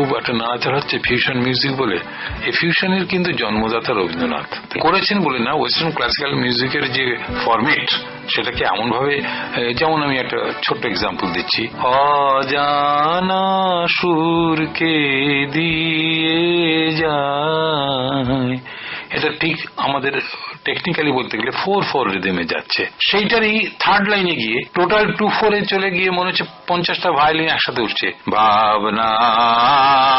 খুব একটা নাড়াচাড়া হচ্ছে ফিউশন মিউজিক বলে। এই ফিউশনের কিন্তু জন্মদাতা রবীন্দ্রনাথ। করেছেন বলে না ওয়েস্টার্ন ক্লাসিক্যাল মিউজিকের যে ফরমেট সেটাকে এমন ভাবে যেমন আমি একটা ছোট্ট এক্সাম্পল দিচ্ছি। অজানা সুরকে দিয়ে যায়। এটা ঠিক আমাদের টেকনিক্যালি বলতে গেলে ফোর ফোর রিদমে যাচ্ছে। সেইটারই থার্ড লাইনে গিয়ে টোটাল টু ফোরে চলে গিয়ে মনে হচ্ছে পঞ্চাশটা ভায়োলিন একসাথে উঠছে। ভাবনা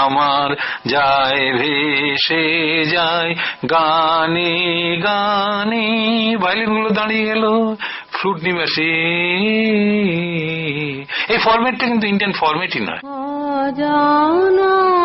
আমার যায়, ভেসে যায়, গানে গানে। ভায়োলিনগুলো দাঁড়িয়ে গেল ফ্লুট নিবে আসে এই ফরম্যাটটা কিন্তু ইন্ডিয়ান ফরম্যাটই নয়। অজানা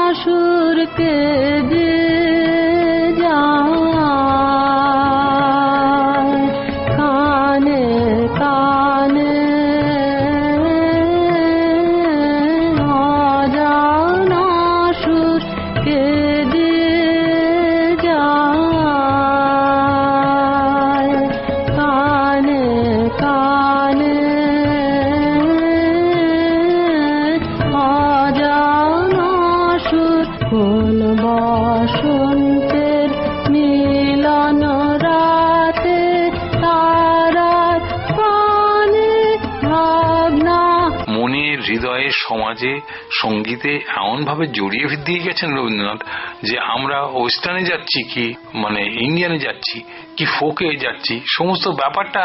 সমাজে সঙ্গীতে এমন ভাবে জড়িয়ে দিয়ে গেছেন রবীন্দ্রনাথ যে আমরা ওয়েস্টার্নে যাচ্ছি কি মানে ইন্ডিয়ানে যাচ্ছি কি, ফোকে যাচ্ছি, সমস্ত ব্যাপারটা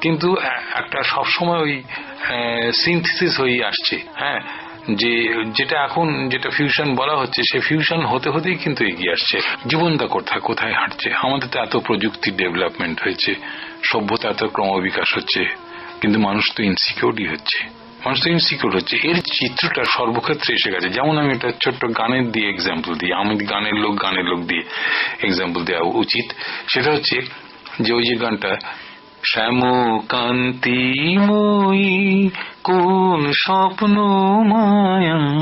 কিন্তু একটা সবসময় ওই সিনথিসিস হয়ে আসছে হ্যাঁ? যে, যেটা এখন যেটা ফিউশন বলা হচ্ছে, সে ফিউশন হতে হতেই কিন্তু এগিয়ে আসছে। জীবনটা কোথায় কোথায় হাঁটছে? আমাদের তো এত প্রযুক্তির ডেভেলপমেন্ট হয়েছে, সভ্যতা এত ক্রমবিকাশ হচ্ছে, কিন্তু মানুষ তো ইনসিকিউরই হচ্ছে। মানুষ সিকিউর হচ্ছে। এর চিত্রটা সর্বক্ষেত্রে এসে গেছে। যেমন আমি একটা ছোট্ট গানের দিয়ে এক্সাম্পল দিই, আমি গানের লোক গানের লোক দিয়ে এক্সাম্পল দেওয়া উচিত। সেটা হচ্ছে যে ওই যে গানটা শ্যাম কান্তি মই কোন স্বপ্ন মায়া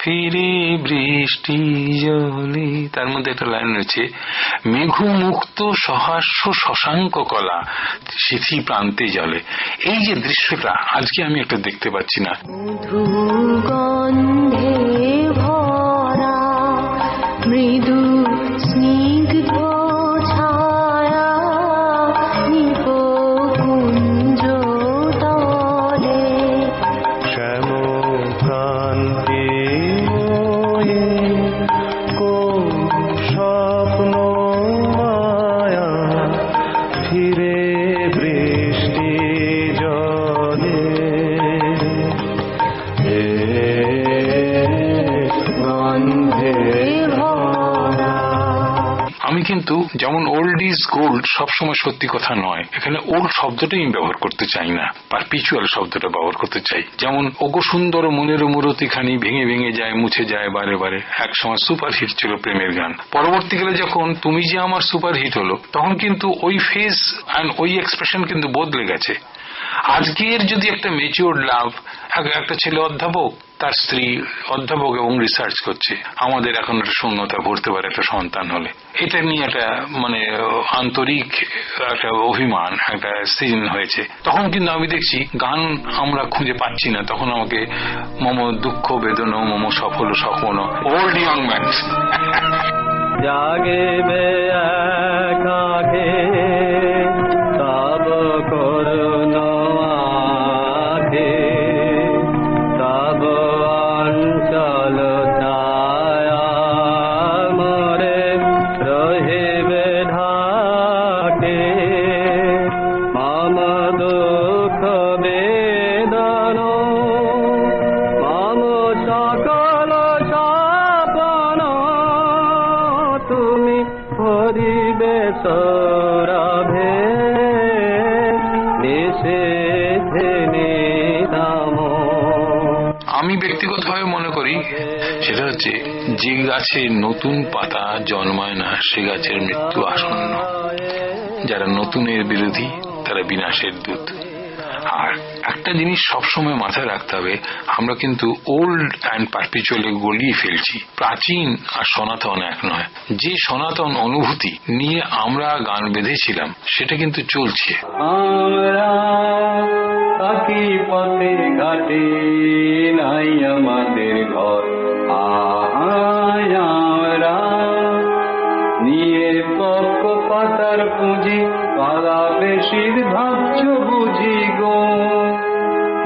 ফিরে বৃষ্টি জলে তার মধ্যে একটা লাইন রয়েছে, মেঘমুক্ত সহাস্য শশাঙ্ক কলা সিথি প্রান্তে জলে। এই যে দৃশ্যটা, আজকে আমি একটা দেখতে পাচ্ছি না। আমি কিন্তু যেমন ওল্ড ইজ গোল্ড সবসময় সত্যি কথা নয়। এখানে ওল্ড শব্দটাই আমি ব্যবহার করতে চাই না। পারপিচুয়াল শব্দটা ব্যবহার করতে চাই। যেমন, ওগো সুন্দর মনের মূরতিখানি ভেঙে ভেঙে যায়, মুছে যায় বারে বারে। এক সময় সুপার হিট ছিল প্রেমের গান। পরবর্তীকালে যখন তুমি যে আমার সুপার হিট হলো, তখন কিন্তু ওই ফেস অ্যান্ড ওই এক্সপ্রেশন কিন্তু বদলে গেছে। আজকের যদি একটা মেচিওর লাভ একটা ছেলে অধ্যাপক, তার স্ত্রী অধ্যাপক এবং রিসার্চ করছে, আমাদের এখন একটা শূন্যতা ভরতে পারে একটা সন্তান হলে। এটা নিয়ে একটা মানে আন্তরিক একটা অভিমান, একটা সিজন হয়েছে। তখন কিন্তু আমি দেখছি, গান আমরা খুঁজে পাচ্ছি না। তখন আমাকে মম দুঃখ বেদনা, মম সফল সফল ওল্ড ইয়ং ম্যান জাগিবে সৌরভে আমি ব্যক্তিগতভাবে মনে করি সেটা হচ্ছে যে গাছে নতুন পাতা জন্মায় না, সে গাছের মৃত্যু আসন্ন। যারা নতুনের বিরোধী, তারা বিনাশের দূত। আর একটা জিনিস সবসময় মাথায় রাখতে হবে, আমরা কিন্তু ওল্ড অ্যান্ড পারপিচুয়ালে গলিয়ে ফেলছি। প্রাচীন আর সনাতন এক নয়। যে সনাতন অনুভূতি নিয়ে আমরা গান বেঁধেছিলাম, সেটা কিন্তু চলছে। আমরা নাই আমাদের ঘর। আহা পাতার পুঁজি পালা বেশির ভাবছ বুঝি গো।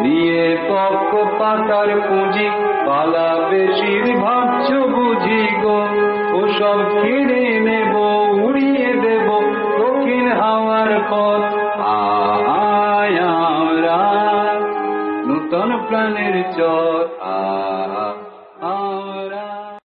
নিয়ে পক্ষ পাতার পুঁজি পালা বেশির ভাবছ বুঝি গো। ওসব কিনে নেব, উড়িয়ে দেব